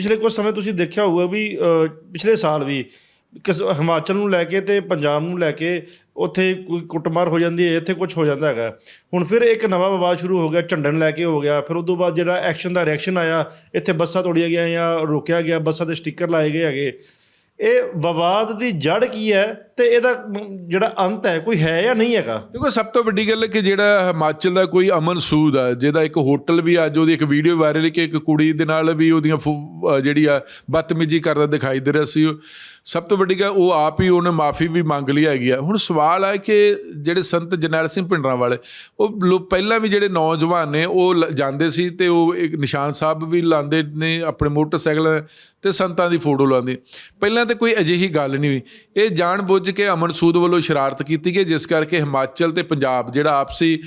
ਪਿਛਲੇ ਕੁਝ ਸਮੇਂ ਤੁਸੀਂ ਦੇਖਿਆ ਹੋਊਗਾ ਵੀ ਪਿਛਲੇ ਸਾਲ ਵੀ ਕਿਸ ਹਿਮਾਚਲ ਨੂੰ ਲੈ ਕੇ ਤੇ ਪੰਜਾਬ ਨੂੰ ਲੈ ਕੇ ਉੱਥੇ ਕੋਈ ਕੁੱਟਮਾਰ ਹੋ ਜਾਂਦੀ ਹੈ, ਇੱਥੇ ਕੁਝ ਹੋ ਜਾਂਦਾ ਹੈਗਾ। ਹੁਣ ਫਿਰ ਇੱਕ ਨਵਾਂ ਵਿਵਾਦ ਸ਼ੁਰੂ ਹੋ ਗਿਆ ਝੰਡਣ ਲੈ ਕੇ ਹੋ ਗਿਆ। ਫਿਰ ਉਸ ਤੋਂ ਬਾਅਦ ਜਿਹੜਾ ਐਕਸ਼ਨ ਦਾ ਰਿਐਕਸ਼ਨ ਆਇਆ, ਇੱਥੇ ਬੱਸਾਂ ਤੋੜੀਆਂ ਗਈਆਂ ਜਾਂ ਰੋਕਿਆ ਗਿਆ, ਬੱਸਾਂ ਦੇ ਸਟicker ਲਾਏ ਗਏ ਹੈਗੇ। ਇਹ ਵਿਵਾਦ ਦੀ ਜੜ ਕੀ ਹੈ? ਤੇ ਇਹਦਾ ਜਿਹੜਾ ਅੰਤ ਹੈ, ਕੋਈ ਹੈ ਜਾਂ ਨਹੀਂ ਹੈਗਾ? ਦੇਖੋ, ਸਭ ਤੋਂ ਵੱਡੀ ਗੱਲ ਹੈ ਕਿ ਜਿਹੜਾ ਹਿਮਾਚਲ ਦਾ ਕੋਈ ਅਮਨ ਸੂਦ ਆ, ਜਿਹਦਾ ਇੱਕ ਹੋਟਲ ਵੀ ਅੱਜ ਉਹਦੀ ਇੱਕ ਵੀਡੀਓ ਵਾਇਰਲ ਕਿ ਇੱਕ ਕੁੜੀ ਦੇ ਨਾਲ ਵੀ ਉਹਦੀਆਂ ਫੁ- ਜਿਹੜੀ ਆ, ਬਦਤਮੀਜ਼ੀ ਕਰਦਾ ਦਿਖਾਈ ਦੇ ਰਿਹਾ ਸੀ। ਉਹ ਸਭ ਤੋਂ ਵੱਡੀ ਗੱਲ, ਉਹ ਆਪ ਹੀ ਉਹਨੇ ਮਾਫੀ ਵੀ ਮੰਗ ਲਈ ਹੈਗੀ ਆ। ਹੁਣ ਸਵਾਲ ਹੈ ਕਿ ਜਿਹੜੇ ਸੰਤ ਜਰਨੈਲ ਸਿੰਘ ਭਿੰਡਰਾਂ ਵਾਲੇ ਉਹ ਲੋਕ ਪਹਿਲਾਂ ਵੀ ਜਿਹੜੇ ਨੌਜਵਾਨ ਨੇ, ਉਹ ਲ- ਜਾਂਦੇ ਸੀ ਤੇ ਉਹ ਇੱਕ ਨਿਸ਼ਾਨ ਸਾਹਿਬ ਵੀ ਲਾਉਂਦੇ ਨੇ, ਆਪਣੇ ਮੋਟਰਸਾਈਕਲ ਤੇ ਸੰਤਾਂ ਦੀ ਫੋਟੋ ਲਾਉਂਦੇ। ਪਹਿਲਾਂ ਤੇ ਕੋਈ ਅਜਿਹੀ ਗੱਲ ਨਹੀਂ ਹੋਈ। ਇਹ ਜਾਣ ਬੁੱਝ ਕੇ ਅਮਨ ਸੂਦ ਵੱਲੋਂ ਸ਼ਰਾਰਤ ਕੀਤੀ ਗਈ, ਜਿਸ ਕਰਕੇ ਹਿਮਾਚਲ ਤੇ ਪੰਜਾਬ ਜਿਹੜਾ ਆਪਸੀ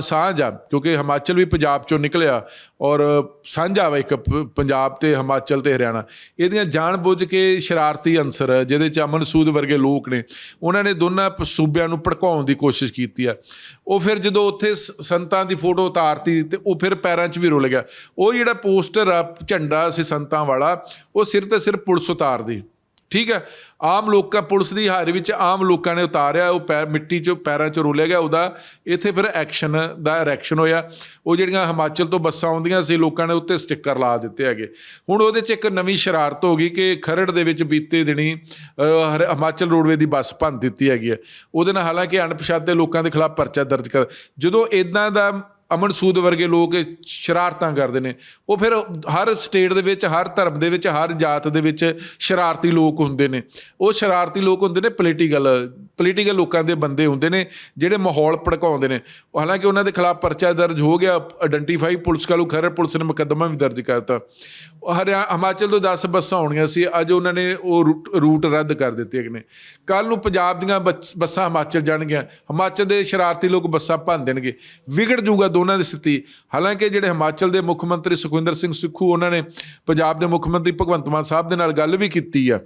ਸਾਂਝ ਆ, ਕਿਉਂਕਿ ਹਿਮਾਚਲ ਵੀ ਪੰਜਾਬ ਚੋਂ ਨਿਕਲਿਆ ਔਰ ਸਾਂਝਾ ਵਾ ਇੱਕ ਪੰਜਾਬ ਤੇ ਹਿਮਾਚਲ ਤੇ ਹਰਿਆਣਾ। ਇਹਦੀਆਂ ਜਾਣ ਬੁੱਝ ਕੇ ਸ਼ਰਾਰਤੀ ਅੰਸਰ ਜਿਹਦੇ ਚ ਅਮਨ ਸੂਦ ਵਰਗੇ ਲੋਕ ਨੇ, ਉਹਨਾਂ ਨੇ ਦੋਨਾਂ ਪ- ਸੂਬਿਆਂ ਨੂੰ ਭੜਕਾਉਣ ਦੀ ਕੋਸ਼ਿਸ਼ ਕੀਤੀ ਆ। ਉਹ ਫਿਰ ਜਦੋਂ ਉੱਥੇ ਸ- ਸੰਤਾਂ ਦੀ ਫੋਟੋ ਉਤਾਰਤੀ ਤੇ ਉਹ ਫਿਰ ਪੈਰਾਂ 'ਚ ਵੀ ਰੁਲ ਗਿਆ। ਉਹ ਜਿਹੜਾ ਪੋਸਟਰ ਆ, ਝੰਡਾ ਸੀ ਸੰਤਾਂ ਵਾਲਾ, ਉਹ ਸਿਰ ਤੇ ਸਿਰ ਪੁਲਿਸ ਉਤਾਰਦੀ। ਠੀਕ ਹੈ? ਆਮ ਲੋਕਾਂ, ਪੁਲਿਸ ਦੀ ਹਾਜ਼ਰੀ ਵਿੱਚ ਆਮ ਲੋਕਾਂ ਨੇ ਉਤਾਰਿਆ, ਉਹ ਪੈਰ ਮਿੱਟੀ 'ਚ, ਪੈਰਾਂ 'ਚ ਰੋਲਿਆ ਗਿਆ, ਉਹਦਾ ਇੱਥੇ ਫਿਰ ਐਕਸ਼ਨ ਦਾ ਰਿਐਕਸ਼ਨ ਹੋਇਆ। ਉਹ ਜਿਹੜੀਆਂ ਹਿਮਾਚਲ ਤੋਂ ਬੱਸਾਂ ਆਉਂਦੀਆਂ ਸੀ, ਲੋਕਾਂ ਨੇ ਉੱਤੇ ਸਟicker ਲਾ ਦਿੱਤੇ ਹੈਗੇ। ਹੁਣ ਉਹਦੇ 'ਚ ਇੱਕ ਨਵੀਂ ਸ਼ਰਾਰਤ ਹੋ ਗਈ ਕਿ ਖਰੜ ਦੇ ਵਿੱਚ ਬੀਤੇ ਦਿਨੀ ਹਰ- ਹਿਮਾਚਲ ਰੋਡਵੇ ਦੀ ਬੱਸ ਭੰਨ ਦਿੱਤੀ ਹੈਗੀ ਹੈ। ਉਹਦੇ ਨਾਲ ਹਾਲਾਂਕਿ ਅਣਪਛਾਤੇ ਲੋਕਾਂ ਦੇ ਖਿਲਾਫ ਪਰਚਾ ਦਰਜ ਕਰ, ਜਦੋਂ ਇਦਾਂ ਦਾ ਅਮਨ ਸੂਦ ਵਰਗੇ ਲੋਕ ਸ਼ਰਾਰਤਾਂ ਕਰਦੇ ਨੇ। ਉਹ ਫਿਰ ਹਰ ਸਟੇਟ ਦੇ ਵਿੱਚ, ਹਰ ਧਰਮ ਦੇ ਵਿੱਚ, ਹਰ ਜਾਤ ਦੇ ਵਿੱਚ ਸ਼ਰਾਰਤੀ ਲੋਕ ਹੁੰਦੇ ਨੇ। ਉਹ ਸ਼ਰਾਰਤੀ ਲੋਕ ਹੁੰਦੇ ਨੇ ਪੋਲੀਟੀਕਲ ਪੋਲੀਟੀਕਲ ਲੋਕਾਂ ਦੇ ਬੰਦੇ ਹੁੰਦੇ ਨੇ, ਜਿਹੜੇ ਮਾਹੌਲ ਭੜਕਾਉਂਦੇ ਨੇ। ਹਾਲਾਂਕਿ ਉਹਨਾਂ ਦੇ ਖਿਲਾਫ ਪਰਚਾ ਦਰਜ ਹੋ ਗਿਆ identify police Kalu Kharar police ਨੇ ਮੁਕੱਦਮਾ ਵੀ ਦਰਜ ਕਰਤਾ। ਉਹ ਹਰਿਆ, ਹਿਮਾਚਲ ਤੋਂ 10 ਬੱਸਾਂ ਆਉਣੀਆਂ ਸੀ, ਅੱਜ ਉਹਨਾਂ ਨੇ ਉਹ ਰੂਟ- ਰੂਟ ਰੱਦ ਕਰ ਦਿੱਤੇ ਹੈਗੇ ਨੇ। ਕੱਲ ਨੂੰ ਪੰਜਾਬ ਦੀਆਂ ਬੱਸ- ਬੱਸਾਂ ਹਿਮਾਚਲ ਜਾਣਗੀਆਂ। ਹਿਮਾਚਲ ਦੇ ਸ਼ਰਾਰਤੀ ਲੋਕ ਬੱਸਾਂ ਭੰਨ ਦੇਣਗੇ। ਵਿਗੜ ਜਾਊਗਾ ਦੋਨਾਂ ਦੀ ਸਥਿਤੀ। ਹਾਲਾਂਕਿ ਜਿਹੜੇ ਹਿਮਾਚਲ ਦੇ ਮੁੱਖ ਮੰਤਰੀ ਸੁਖਵਿੰਦਰ ਸਿੰਘ ਸੁੱਖੂ ਉਹਨਾਂ ਨੇ ਪੰਜਾਬ ਦੇ ਮੁੱਖ ਮੰਤਰੀ ਭਗਵੰਤ ਮਾਨ ਸਾਹਿਬ ਦੇ ਨਾਲ ਗੱਲ ਵੀ ਕੀਤੀ ਆ।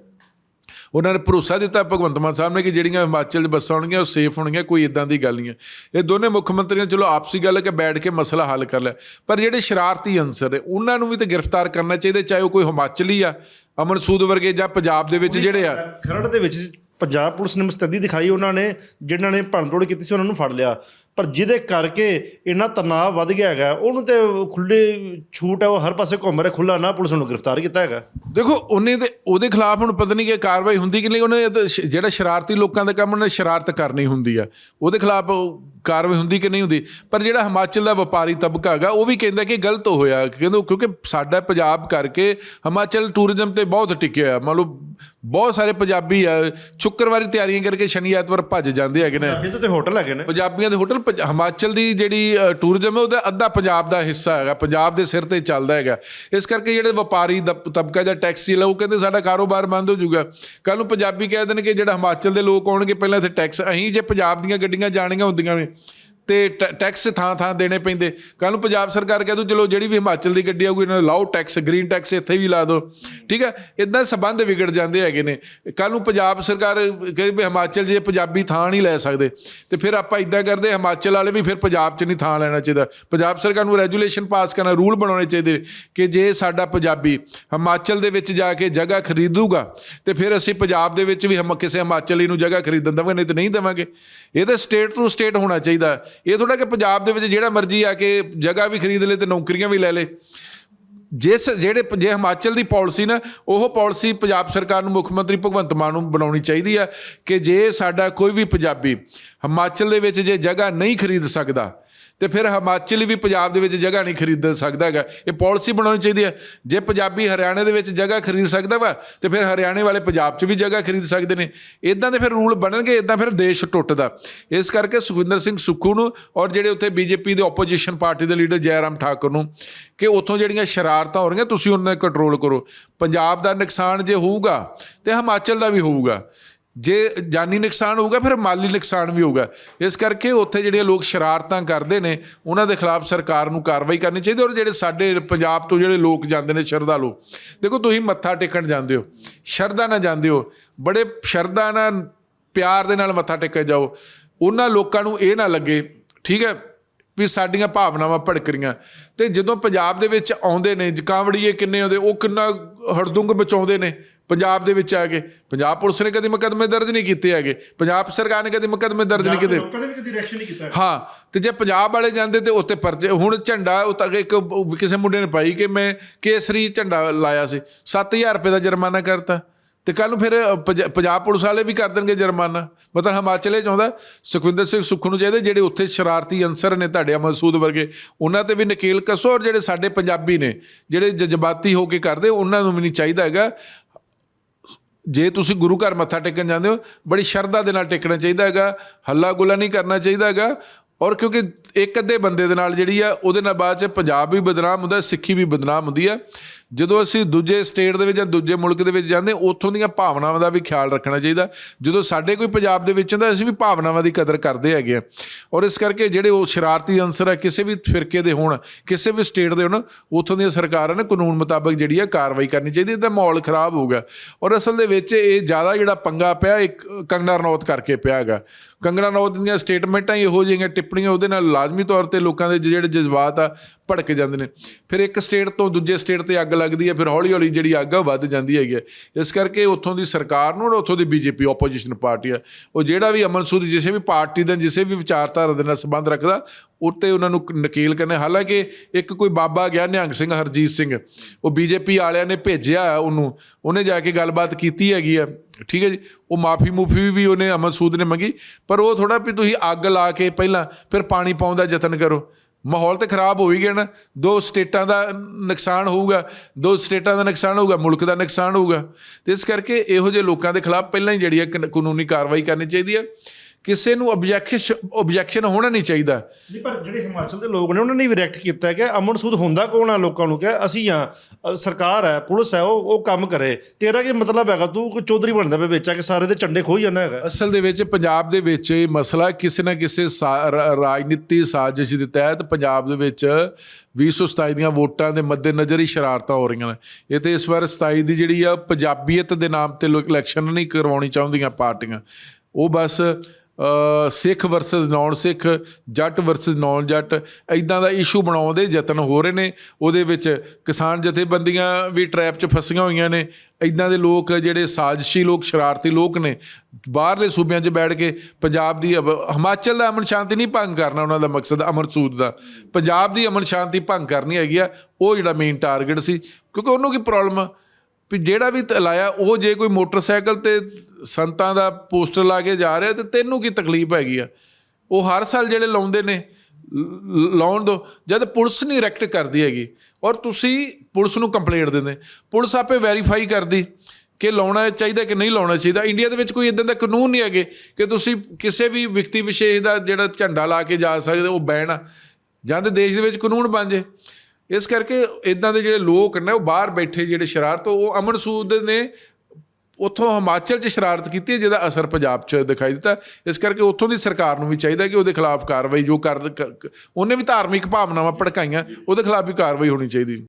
ਉਹਨਾਂ ਨੇ ਭਰੋਸਾ ਦਿੱਤਾ ਭਗਵੰਤ ਮਾਨ ਸਾਹਿਬ ਨੇ ਕਿ ਜਿਹੜੀਆਂ ਹਿਮਾਚਲ 'ਚ ਬੱਸਾਂ ਆਉਣਗੀਆਂ ਉਹ ਸੇਫ ਹੋਣਗੀਆਂ ਕੋਈ ਇਦਾਂ ਦੀ ਗੱਲ ਨਹੀਂ ਹੈ ਇਹ ਦੋਨੇ ਮੁੱਖ ਮੰਤਰੀਆਂ ਚਲੋ ਆਪਸੀ ਗੱਲ ਹੈ ਕਿ ਬੈਠ ਕੇ ਮਸਲਾ ਹੱਲ ਕਰ ਲਿਆ ਪਰ ਜਿਹੜੇ ਸ਼ਰਾਰਤੀ ਅੰਸਰ ਨੇ ਉਹਨਾਂ ਨੂੰ ਵੀ ਤੇ ਗ੍ਰਿਫਤਾਰ ਕਰਨਾ ਚਾਹੀਦਾ ਚਾਹੇ ਉਹ ਕੋਈ ਹਿਮਾਚਲੀ ਆ ਅਮਨ ਸੂਦ ਵਰਗੇ ਜਾਂ ਪੰਜਾਬ ਦੇ ਵਿੱਚ ਜਿਹੜੇ ਆ। ਖਰੜ ਦੇ ਵਿੱਚ ਪੰਜਾਬ ਪੁਲਿਸ ਨੇ ਮੁਸਤੈਦੀ ਦਿਖਾਈ ਉਹਨਾਂ ਨੇ ਜਿਨ੍ਹਾਂ ਨੇ ਭੰਨਤੋੜ ਕੀਤੀ ਸੀ ਉਹਨਾਂ ਨੂੰ ਫੜ ਲਿਆ। ਪਰ ਜਿਹਦੇ ਕਰਕੇ ਇੰਨਾ ਤਣਾਅ ਵੱਧ ਗਿਆ ਹੈਗਾ, ਉਹਨੂੰ ਤੇ ਖੁੱਲੇ ਛੂਟ ਹੈ, ਉਹ ਹਰ ਪਾਸੇ ਘੁੰਮ ਰਿਹਾ ਖੁੱਲਾ ਨਾ ਪੁਲਿਸ ਨੂੰ ਗ੍ਰਿਫਤਾਰ ਕੀਤਾ ਹੈਗਾ। ਦੇਖੋ, ਉਹਨੇ ਤੇ, ਉਹਦੇ ਖਿਲਾਫ ਹੁਣ ਪਤਾ ਨਹੀਂ ਕਿ ਕਾਰਵਾਈ ਹੁੰਦੀ ਕਿ ਨਹੀਂ, ਉਹਨੇ ਇਹ ਜਿਹੜਾ ਸ਼ਰਾਰਤੀ ਲੋਕਾਂ ਦਾ ਕੰਮ, ਉਹਨੇ ਸ਼ਰਾਰਤ ਕਰਨੀ ਹੁੰਦੀ ਆ। ਉਹਦੇ ਖਿਲਾਫ ਕਾਰਵਾਈ ਹੁੰਦੀ ਕਿ ਨਹੀਂ ਹੁੰਦੀ? ਪਰ ਜਿਹੜਾ ਹਿਮਾਚਲ ਦਾ ਵਪਾਰੀ ਤਬਕਾ ਹੈਗਾ ਉਹ ਵੀ ਕਹਿੰਦਾ ਕਿ ਗਲਤ ਹੋਇਆ। ਕਹਿੰਦੇ ਕਿਉਂਕਿ ਸਾਡਾ ਪੰਜਾਬ ਕਰਕੇ ਹਿਮਾਚਲ ਟੂਰਿਜ਼ਮ ਤੇ ਬਹੁਤ ਟਿਕਿਆ ਹੋਇਆ। ਮੰਨ ਲਓ ਬਹੁਤ ਸਾਰੇ ਪੰਜਾਬੀ ਆ ਸ਼ੁੱਕਰਵਾਰੀ ਤਿਆਰੀਆਂ ਕਰਕੇ ਸ਼ਨੀ ਐਤਵਾਰ ਭੱਜ ਜਾਂਦੇ ਹੈਗੇ ਨੇ। ਪੰਜਾਬੀ ਤੋਂ ਹੋਟਲ ਹੈਗੇ ਨੇ। ਪੰਜਾਬੀਆਂ ਦੇ ਹੋਟਲ ਹਿਮਾਚਲ ਦੀ ਜਿਹੜੀ ਟੂਰਿਜ਼ਮ ਹੈ ਉਹਦਾ ਅੱਧਾ ਪੰਜਾਬ ਦਾ ਹਿੱਸਾ ਹੈਗਾ। ਪੰਜਾਬ ਦੇ ਸਿਰ ਤੇ ਚੱਲਦਾ ਹੈਗਾ। ਇਸ ਕਰਕੇ ਜਿਹੜੇ ਵਪਾਰੀ ਤਬਕਾ ਜਾਂ ਟੈਕਸੀ ਵਾਲਾ ਉਹ ਕਹਿੰਦੇ ਸਾਡਾ ਕਾਰੋਬਾਰ ਬੰਦ ਹੋ ਜਾਊਗਾ। ਕੱਲ ਨੂੰ ਪੰਜਾਬੀ ਕਹਿ ਦੇਣਗੇ ਜਿਹੜਾ ਹਿਮਾਚਲ ਦੇ ਲੋਕ ਆਉਣਗੇ ਪਹਿਲਾਂ ਇੱਥੇ ਟੈਕਸ ਅਸੀਂ ਜੇ ਪੰਜਾਬ ਦੀਆਂ ਗੱਡੀਆਂ ਜਾਣੀਆਂ ਹੁੰਦੀਆਂ ਨੇ Thank you. ਤੇ ਟੈ- ਟੈਕਸ ਥਾਂ ਥਾਂ ਦੇਣੇ ਪੈਂਦੇ। ਕੱਲ ਨੂੰ ਪੰਜਾਬ ਸਰਕਾਰ ਕਹਿ ਦੂ, ਚਲੋ, ਜਿਹੜੀ ਵੀ ਹਿਮਾਚਲ ਦੀ ਗੱਡੀ ਆਊਗੀ ਇਹਨਾਂ ਨੂੰ ਲਾਓ ਟੈਕਸ, ਗ੍ਰੀਨ ਟੈਕਸ ਇੱਥੇ ਵੀ ਲਾ ਦਿਓ ਠੀਕ ਹੈ? ਇਦਾਂ ਸਬੰਧ ਵਿਗੜ ਜਾਂਦੇ ਹੈਗੇ ਨੇ। ਕੱਲ ਨੂੰ ਪੰਜਾਬ ਸਰਕਾਰ ਕਹੇ ਵੀ ਹਿਮਾਚਲ ਜੇ ਪੰਜਾਬੀ ਥਾਂ ਨਹੀਂ ਲੈ ਸਕਦੇ, ਤੇ ਫਿਰ ਆਪਾਂ ਇਦਾਂ ਕਰਦੇ, ਹਿਮਾਚਲ ਵਾਲੇ ਵੀ ਫਿਰ ਪੰਜਾਬ 'ਚ ਨਹੀਂ ਥਾਂ ਲੈਣਾ ਚਾਹੀਦਾ। ਪੰਜਾਬ ਸਰਕਾਰ ਨੂੰ ਰੈਜੂਲੇਸ਼ਨ ਪਾਸ ਕਰਨਾ, ਰੂਲ ਬਣਾਉਣੇ ਚਾਹੀਦੇ ਕਿ ਜੇ ਸਾਡਾ ਪੰਜਾਬੀ ਹਿਮਾਚਲ ਦੇ ਵਿੱਚ ਜਾ ਕੇ ਜਗ੍ਹਾ ਖਰੀਦੂਗਾ, ਤੇ ਫਿਰ ਅਸੀਂ ਪੰਜਾਬ ਦੇ ਵਿੱਚ ਵੀ ਹਮ, ਕਿਸੇ ਹਿਮਾਚਲੀ ਨੂੰ ਜਗ੍ਹਾ ਖਰੀਦਣ ਦੇਵਾਂਗੇ, ਨਹੀਂ ਤੇ ਨਹੀਂ ਦੇਵਾਂਗੇ। ਇਹ ਤਾਂ ਸਟੇਟ ਟੂ ਸਟੇਟ ਹੋਣਾ ਚਾਹੀਦਾ। ਇਹ ਥੋੜਾ ਕਿ ਪੰਜਾਬ ਦੇ ਵਿੱਚ ਜਿਹੜਾ ਮਰਜ਼ੀ ਆ ਕੇ ਜਗ੍ਹਾ ਵੀ ਖਰੀਦ ਲੇ ਤੇ ਨੌਕਰੀਆਂ ਵੀ ਲੈ ਲੇ। ਜਿਸ ਜਿਹੜੇ ਜੇ ਹਿਮਾਚਲ ਦੀ ਪਾਲਿਸੀ ਨਾ, ਉਹ ਪਾਲਿਸੀ ਪੰਜਾਬ ਸਰਕਾਰ ਨੂੰ ਮੁੱਖ ਮੰਤਰੀ ਭਗਵੰਤ ਮਾਨ ਨੂੰ ਬਣਾਉਣੀ ਚਾਹੀਦੀ ਆ ਕਿ ਜੇ ਸਾਡਾ ਕੋਈ ਵੀ ਪੰਜਾਬੀ ਹਿਮਾਚਲ ਦੇ ਵਿੱਚ ਜੇ ਜਗ੍ਹਾ ਨਹੀਂ ਖਰੀਦ ਸਕਦਾ ਤੇ ਫਿਰ ਹਿਮਾਚਲ ਵੀ ਪੰਜਾਬ ਦੇ ਵਿੱਚ ਜਗ੍ਹਾ ਨਹੀਂ ਖਰੀਦ ਸਕਦਾ ਹੈਗਾ। ਇਹ ਪਾਲਿਸੀ ਬਣਾਉਣੀ ਚਾਹੀਦੀ ਹੈ। ਜੇ ਪੰਜਾਬੀ ਹਰਿਆਣੇ ਦੇ ਵਿੱਚ ਜਗ੍ਹਾ ਖਰੀਦ ਸਕਦਾ ਵਾ, ਤੇ ਫਿਰ ਹਰਿਆਣੇ ਵਾਲੇ ਪੰਜਾਬ 'ਚ ਵੀ ਜਗ੍ਹਾ ਖਰੀਦ ਸਕਦੇ ਨੇ। ਇਦਾਂ ਦੇ ਫਿਰ ਰੂਲ ਬਣਨਗੇ ਇਦਾਂ ਫਿਰ ਦੇਸ਼ ਟੁੱਟਦਾ। ਇਸ ਕਰਕੇ ਸੁਖਵਿੰਦਰ ਸਿੰਘ ਸੁੱਖੂ ਨੂੰ ਔਰ ਜਿਹੜੇ ਉੱਥੇ ਬੀਜੇਪੀ ਦੇ ਆਪੋਜੀਸ਼ਨ ਪਾਰਟੀ ਦੇ ਲੀਡਰ ਜੈਰਾਮ ਠਾਕੁਰ ਨੂੰ ਕਿ ਉੱਥੋਂ ਜਿਹੜੀਆਂ ਸ਼ਰਾਰਤਾਂ ਹੋ ਰਹੀਆਂ, ਤੁਸੀਂ ਉਹਨਾਂ 'ਤੇ ਕੰਟਰੋਲ ਕਰੋ। ਪੰਜਾਬ ਦਾ ਨੁਕਸਾਨ ਜੇ ਹੋਊਗਾ, ਤੇ ਹਿਮਾਚਲ ਦਾ ਵੀ ਹੋਊਗਾ। ਜੇ ਜਾਨੀ ਨੁਕਸਾਨ ਹੋਊਗਾ, ਫਿਰ ਮਾਲੀ ਨੁਕਸਾਨ ਵੀ ਹੋਊਗਾ। ਇਸ ਕਰਕੇ ਉੱਥੇ ਜਿਹੜੇ ਲੋਕ ਸ਼ਰਾਰਤਾਂ ਕਰਦੇ ਨੇ, ਉਹਨਾਂ ਦੇ ਖਿਲਾਫ ਸਰਕਾਰ ਨੂੰ ਕਾਰਵਾਈ ਕਰਨੀ ਚਾਹੀਦੀ ਔਰ ਜਿਹੜੇ ਸਾਡੇ ਪੰਜਾਬ ਤੋਂ ਜਿਹੜੇ ਲੋਕ ਜਾਂਦੇ ਨੇ, ਸ਼ਰਧਾਲੂ, ਦੇਖੋ ਤੁਸੀਂ ਮੱਥਾ ਟੇਕਣ ਜਾਂਦੇ ਹੋ, ਸ਼ਰਧਾ ਨਾਲ ਜਾਂਦੇ ਹੋ, ਬੜੇ ਸ਼ਰਧਾ ਨਾਲ, ਪਿਆਰ ਦੇ ਨਾਲ ਮੱਥਾ ਟੇਕੇ ਜਾਓ। ਉਹਨਾਂ ਲੋਕਾਂ ਨੂੰ ਇਹ ਨਾ ਲੱਗੇ, ਠੀਕ ਹੈ, ਵੀ ਸਾਡੀਆਂ ਭਾਵਨਾਵਾਂ ਭੜਕ ਰਹੀਆਂ। ਤੇ ਜਦੋਂ ਪੰਜਾਬ ਦੇ ਵਿੱਚ ਆਉਂਦੇ ਨੇ, ਕਾਂਵੜੀਏ ਕਿੰਨੇ ਆਉਂਦੇ, ਉਹ ਕਿੰਨਾ ਹੜਦੁੰਗ ਬਚਾਉਂਦੇ ਨੇ ਪੰਜਾਬ ਦੇ ਵਿੱਚ ਆ ਕੇ ਪੰਜਾਬ ਪੁਲਿਸ ਨੇ ਕਦੇ ਮੁਕੱਦਮੇ ਦਰਜ ਨਹੀਂ ਕੀਤੇ ਹੈਗੇ। ਪੰਜਾਬ ਸਰਕਾਰ ਨੇ ਕਦੇ ਮੁਕੱਦਮੇ ਦਰਜ ਨਹੀਂ ਕੀਤੇ। ਲੋਕਾਂ ਨੇ ਵੀ ਕਦੀ ਰਿਐਕਸ਼ਨ ਨਹੀਂ ਕੀਤਾ। ਹਾਂ ਤੇ ਜੇ ਪੰਜਾਬ ਵਾਲੇ ਜਾਂਦੇ ਤੇ ਉੱਤੇ ਪਰਚੇ ਹੁਣ ਝੰਡਾ ਉਹ ਤਾਂ ਇੱਕ ਕਿਸੇ ਮੁੰਡੇ ਨੇ ਪਾਈ ਕਿ ਮੈਂ ਕੇਸਰੀ ਝੰਡਾ ਲਾਇਆ ਸੀ। 7000 ਰੁਪਏ ਦਾ ਜੁਰਮਾਨਾ ਕਰਤਾ। ਤੇ ਕੱਲ ਨੂੰ ਫਿਰ ਪੰਜ- ਪੰਜਾਬ ਪੁਲਿਸ ਵਾਲੇ ਵੀ ਕਰ ਦੇਣਗੇ ਜੁਰਮਾਨਾ। ਮਤਲਬ ਹਿਮਾਚਲੇ ਚਾਹੁੰਦਾ ਸੁਖਵਿੰਦਰ ਸਿੰਘ ਸੁੱਖੂ ਨੂੰ ਚਾਹੀਦਾ ਜਿਹੜੇ ਉੱਥੇ ਸ਼ਰਾਰਤੀ ਅੰਸਰ ਨੇ ਤੁਹਾਡੇ ਮਸੂਦ ਵਰਗੇ ਉਹਨਾਂ ਤੇ ਵੀ ਨਕੇਲ ਕੱਸੋ ਔਰ ਜਿਹੜੇ ਸਾਡੇ ਪੰਜਾਬੀ ਨੇ ਜਿਹੜੇ ਜਜ਼ਬਾਤੀ ਹੋ ਕੇ ਕਰਦੇ ਉਹਨਾਂ ਨੂੰ ਵੀ ਨਹੀਂ ਚਾਹੀਦਾ ਹੈਗਾ। ਜੇ ਤੁਸੀਂ ਗੁਰੂ ਘਰ ਮੱਥਾ ਟੇਕਣ ਜਾਂਦੇ ਹੋ, ਬੜੀ ਸ਼ਰਧਾ ਦੇ ਨਾਲ ਟੇਕਣਾ ਚਾਹੀਦਾ ਹੈਗਾ, ਹੱਲਾ ਗੁੱਲਾ ਨਹੀਂ ਕਰਨਾ ਚਾਹੀਦਾ ਹੈਗਾ, ਔਰ ਕਿਉਂਕਿ ਇੱਕ ਅੱਧੇ ਬੰਦੇ ਦੇ ਨਾਲ ਜਿਹੜੀ ਆ, ਉਹਦੇ ਨਾਲ ਬਾਅਦ ਚ ਪੰਜਾਬ ਵੀ ਬਦਨਾਮ ਹੁੰਦਾ, ਸਿੱਖੀ ਵੀ ਬਦਨਾਮ ਹੁੰਦੀ ਆ। ਜਦੋਂ ਅਸੀਂ ਦੂਜੇ ਸਟੇਟ ਦੇ ਵਿੱਚ ਜਾਂ ਦੂਜੇ ਮੁਲਕ ਦੇ ਵਿੱਚ ਜਾਂਦੇ, ਉੱਥੋਂ ਦੀਆਂ ਭਾਵਨਾਵਾਂ ਦਾ ਵੀ ਖਿਆਲ ਰੱਖਣਾ ਚਾਹੀਦਾ। ਜਦੋਂ ਸਾਡੇ ਕੋਈ ਪੰਜਾਬ ਦੇ ਵਿੱਚ ਹੁੰਦਾ, ਅਸੀਂ ਵੀ ਭਾਵਨਾਵਾਂ ਦੀ ਕਦਰ ਕਰਦੇ ਹੈਗੇ ਆ ਔਰ ਇਸ ਕਰਕੇ ਜਿਹੜੇ ਉਹ ਸ਼ਰਾਰਤੀ ਅੰਸਰ ਆ, ਕਿਸੇ ਵੀ ਫਿਰਕੇ ਦੇ ਹੋਣ, ਕਿਸੇ ਵੀ ਸਟੇਟ ਦੇ ਹੋਣ, ਉੱਥੋਂ ਦੀਆਂ ਸਰਕਾਰਾਂ ਨੇ ਕਾਨੂੰਨ ਮੁਤਾਬਕ ਜਿਹੜੀ ਆ ਕਾਰਵਾਈ ਕਰਨੀ ਚਾਹੀਦੀ, ਇਹਦਾ ਮਾਹੌਲ ਖਰਾਬ ਹੋਊਗਾ ਔਰ ਅਸਲ ਦੇ ਵਿੱਚ ਇਹ ਜ਼ਿਆਦਾ ਜਿਹੜਾ ਪੰਗਾ ਪਿਆ ਇੱਕ ਕੰਗਨਾ ਰਣੌਤ ਕਰਕੇ ਪਿਆ ਹੈਗਾ। ਕੰਗਨਾ ਰਣੌਤ ਦੀਆਂ ਸਟੇਟਮੈਂਟਾਂ ਇਹੋ ਜਿਹੀਆਂ ਟਿੱਪਣੀਆਂ ਉਹਦੇ ਨਾਲ ਲਾਜ਼ਮੀ ਤੌਰ ਤੇ ਲੋਕਾਂ ਦੇ ਜਿਹੜੇ ਜਜ਼ਬਾਤ ਆ, ਭੜਕ ਜਾਂਦੇ ਨੇ। ਫਿਰ ਇੱਕ ਸਟੇਟ ਤੋਂ ਦੂਜੇ ਸਟੇਟ ਤੇ ਅੱਗ ਲੱਗਦੀ ਹੈ, ਫਿਰ ਹੌਲੀ ਹੌਲੀ ਜਿਹੜੀ ਅੱਗ ਆ ਵੱਧ ਜਾਂਦੀ ਹੈਗੀ ਹੈ। ਇਸ ਕਰਕੇ ਉੱਥੋਂ ਦੀ ਸਰਕਾਰ ਨੂੰ ਔਰ ਉੱਥੋਂ ਦੀ ਬੀਜੇਪੀ ਆਪੋਜੀਸ਼ਨ ਪਾਰਟੀ ਆ, ਉਹ ਜਿਹੜਾ ਵੀ ਅਮਨ ਸੂਦ ਜਿਸੇ ਵੀ ਪਾਰਟੀ ਦਾ ਜਿਸੇ ਵੀ ਵਿਚਾਰਧਾਰਾ ਦੇ ਨਾਲ ਸੰਬੰਧ ਰੱਖਦਾ, ਉੱਤੇ ਉਹਨਾਂ ਨੂੰ ਨਕੀਲ ਕਰਨੇ ਹਾਲਾਂਕਿ ਇੱਕ ਕੋਈ ਬਾਬਾ ਗਿਆ, ਨਿਹੰਗ ਸਿੰਘ, ਹਰਜੀਤ ਸਿੰਘ, ਉਹ ਬੀਜੇਪੀ ਵਾਲਿਆਂ ਨੇ ਭੇਜਿਆ ਉਹਨੂੰ, ਉਹਨੇ ਜਾ ਕੇ ਗੱਲਬਾਤ ਕੀਤੀ ਹੈਗੀ ਆ, ਠੀਕ ਹੈ ਜੀ? ਉਹ ਮਾਫੀ ਮੂਫੀ ਵੀ ਉਹਨੇ ਅਮਨ ਸੂਦ ਨੇ ਮੰਗੀ, ਪਰ ਉਹ ਥੋੜਾ ਵੀ ਤੁਸੀਂ ਅੱਗ ਲਾ ਕੇ ਪਹਿਲਾਂ ਫਿਰ ਪਾਣੀ ਪਾਉਣ ਦਾ ਯਤਨ ਕਰੋ। ਮਾਹੌਲ ਤੇ ਖਰਾਬ ਹੋ ਹੀ ਗਿਆ ਨਾ, ਦੋ ਸਟੇਟਾਂ ਦਾ ਨੁਕਸਾਨ ਹੋਊਗਾ, ਦੋ ਸਟੇਟਾਂ ਦਾ ਨੁਕਸਾਨ ਹੋਊਗਾ, ਮੁਲਕ ਦਾ ਨੁਕਸਾਨ ਹੋਊਗਾ। ਤੇ ਇਸ ਕਰਕੇ ਇਹੋ ਜਿਹੇ ਲੋਕਾਂ ਦੇ ਖਿਲਾਫ ਪਹਿਲਾਂ ਹੀ ਜਿਹੜੀ ਹੈ ਕਾਨ- ਕਾਨੂੰਨੀ ਕਾਰਵਾਈ ਕਰਨੀ ਚਾਹੀਦੀ ਹੈ। ਕਿਸੇ ਨੂੰ ਆਬਜੈਕਸ਼ਨ ਆਬਜੈਕਸ਼ਨ ਹੋਣਾ ਨਹੀਂ ਚਾਹੀਦਾ। ਜੀ ਪਰ ਜਿਹੜੇ ਹਿਮਾਚਲ ਦੇ ਲੋਕ ਨੇ ਉਹਨਾਂ ਨੇ ਵੀ ਰਿਐਕਟ ਕੀਤਾ ਕਿ ਅਮਨ ਸੂਦ ਹੁੰਦਾ ਕੌਣ ਆ ਲੋਕਾਂ ਨੂੰ? ਕਿ ਅਸੀਂ ਆ ਸਰਕਾਰ ਹੈ ਪੁਲਿਸ ਹੈ ਉਹ ਉਹ ਕੰਮ ਕਰੇ। ਤੇਰਾ ਕੀ ਮਤਲਬ ਹੈਗਾ? ਤੂੰ ਕੋਈ ਚੌਧਰੀ ਬਣਦਾ ਪਿਆ ਵਿੱਚ ਕੇ ਸਾਰੇ ਦੇ ਝੰਡੇ ਖੋਈ ਜਾਂਦਾ ਹੈਗਾ। ਅਸਲ ਦੇ ਵਿੱਚ ਪੰਜਾਬ ਦੇ ਵਿੱਚ ਇਹ ਮਸਲਾ ਕਿਸੇ ਨਾ ਕਿਸੇ ਰਾਜਨੀਤੀ ਸਾਜ਼ਿਸ਼ ਦੇ ਤਹਿਤ ਪੰਜਾਬ ਦੇ ਵਿੱਚ 2027 ਦੀਆਂ ਵੋਟਾਂ ਦੇ ਮੱਦੇਨਜ਼ਰ ਹੀ ਸ਼ਰਾਰਤਾਂ ਹੋ ਰਹੀਆਂ ਨੇ। ਇਹ ਤੇ ਇਸ ਵਾਰ 27 ਦੀ ਜਿਹੜੀ ਆ ਪੰਜਾਬੀਅਤ ਦੇ ਨਾਮ ਤੇ ਲੋਕ ਇਲੈਕਸ਼ਨ ਨਹੀਂ ਕਰਵਾਉਣੀ ਚਾਹੁੰਦੀਆਂ ਪਾਰਟੀਆਂ। ਉਹ ਬਸ ਸਿੱਖ ਵਰਸਸ ਨਾਨ ਸਿੱਖ, ਜੱਟ ਵਰਸਸ ਨਾਨ ਜੱਟ ਐਦਾਂ ਦਾ ਇਸ਼ੂ ਬਣਾਉਣ ਦੇ ਯਤਨ ਹੋ ਰਹੇ ਨੇ। ਉਹਦੇ ਵਿੱਚ ਕਿਸਾਨ ਜਥੇਬੰਦੀਆਂ ਵੀ ਟ੍ਰੈਪ 'ਚ ਫਸੀਆਂ ਹੋਈਆਂ ਨੇ। ਐਦਾਂ ਦੇ ਲੋਕ ਜਿਹੜੇ ਸਾਜ਼ਿਸ਼ੀ ਲੋਕ, ਸ਼ਰਾਰਤੀ ਲੋਕ ਨੇ, ਬਾਹਰਲੇ ਸੂਬਿਆਂ 'ਚ ਬੈਠ ਕੇ ਪੰਜਾਬ ਦੀ ਅਬ- ਹਿਮਾਚਲ ਦਾ ਅਮਨ ਸ਼ਾਂਤੀ ਨਹੀਂ ਭੰਗ ਕਰਨਾ ਉਹਨਾਂ ਦਾ ਮਕਸਦ, ਅਮਰ ਦਾ। ਪੰਜਾਬ ਦੀ ਅਮਨ ਸ਼ਾਂਤੀ ਭੰਗ ਕਰਨੀ ਹੈਗੀ ਆ, ਉਹ ਜਿਹੜਾ ਮੇਨ ਟਾਰਗੇਟ ਸੀ। ਕਿਉਂਕਿ ਉਹਨੂੰ ਕੀ ਪ੍ਰੋਬਲਮ ਵੀ ਜਿਹੜਾ ਵੀ ਲਾਇਆ, ਉਹ ਜੇ ਕੋਈ ਮੋਟਰਸਾਈਕਲ ਤੇ ਸੰਤਾਂ ਦਾ ਪੋਸਟਰ ਲਾ ਕੇ ਜਾ ਰਿਹਾ ਤੇ ਤੈਨੂੰ ਕੀ ਤਕਲੀਫ ਹੈਗੀ ਆ? ਉਹ ਹਰ ਸਾਲ ਜਿਹੜੇ ਲਾਉਂਦੇ ਨੇ, ਲ- ਲਾਉਣ ਦੋ, ਜਦ ਪੁਲਿਸ ਨਹੀਂ ਰੈਕਟ ਕਰਦੀ ਹੈਗੀ, ਔਰ ਤੁਸੀਂ ਪੁਲਿਸ ਨੂੰ ਕੰਪਲੇਂਟ ਦਿੰਦੇ, ਪੁਲਿਸ ਆਪੇ ਵੈਰੀਫਾਈ ਕਰਦੀ ਕਿ ਲਾਉਣਾ ਚਾਹੀਦਾ ਕਿ ਨਹੀਂ ਲਾਉਣਾ ਚਾਹੀਦਾ। ਇੰਡੀਆ ਦੇ ਵਿੱਚ ਕੋਈ ਇਦਾਂ ਦਾ ਕਾਨੂੰਨ ਨਹੀਂ ਹੈਗੇ ਕਿ ਤੁਸੀਂ ਕਿਸੇ ਵੀ ਵਿਅਕਤੀ ਵਿਸ਼ੇਸ਼ ਦਾ ਜਿਹੜਾ ਝੰਡਾ ਲਾ ਕੇ ਜਾ ਸਕਦੇ ਉਹ ਬੈਨ ਆ। ਜਾਂ ਤੇ ਦੇਸ਼ ਦੇ ਵਿੱਚ ਕਾਨੂੰਨ ਬਣ ਜੇ। ਇਸ ਕਰਕੇ ਇਦਾਂ ਦੇ ਜਿਹੜੇ ਲੋਕ ਨੇ, ਉਹ ਬਾਹਰ ਬੈਠੇ ਜਿਹੜੇ ਸ਼ਰਾਰਤ, ਉਹ ਅਮਨ ਸੂਦ ਨੇ ਉੱਥੋਂ ਹਿਮਾਚਲ 'ਚ ਸ਼ਰਾਰਤ ਕੀਤੀ ਹੈ, ਜਿਹਦਾ ਅਸਰ ਪੰਜਾਬ 'ਚ ਦਿਖਾਈ ਦਿੱਤਾ। ਇਸ ਕਰਕੇ ਉੱਥੋਂ ਦੀ ਸਰਕਾਰ ਨੂੰ ਵੀ ਚਾਹੀਦਾ ਕਿ ਉਹਦੇ ਖਿਲਾਫ ਕਾਰਵਾਈ ਜੋ ਕਰ ਉਹਨੇ ਵੀ ਧਾਰਮਿਕ ਭਾਵਨਾਵਾਂ ਭੜਕਾਈਆਂ, ਉਹਦੇ ਖਿਲਾਫ ਵੀ ਕਾਰਵਾਈ ਹੋਣੀ ਚਾਹੀਦੀ।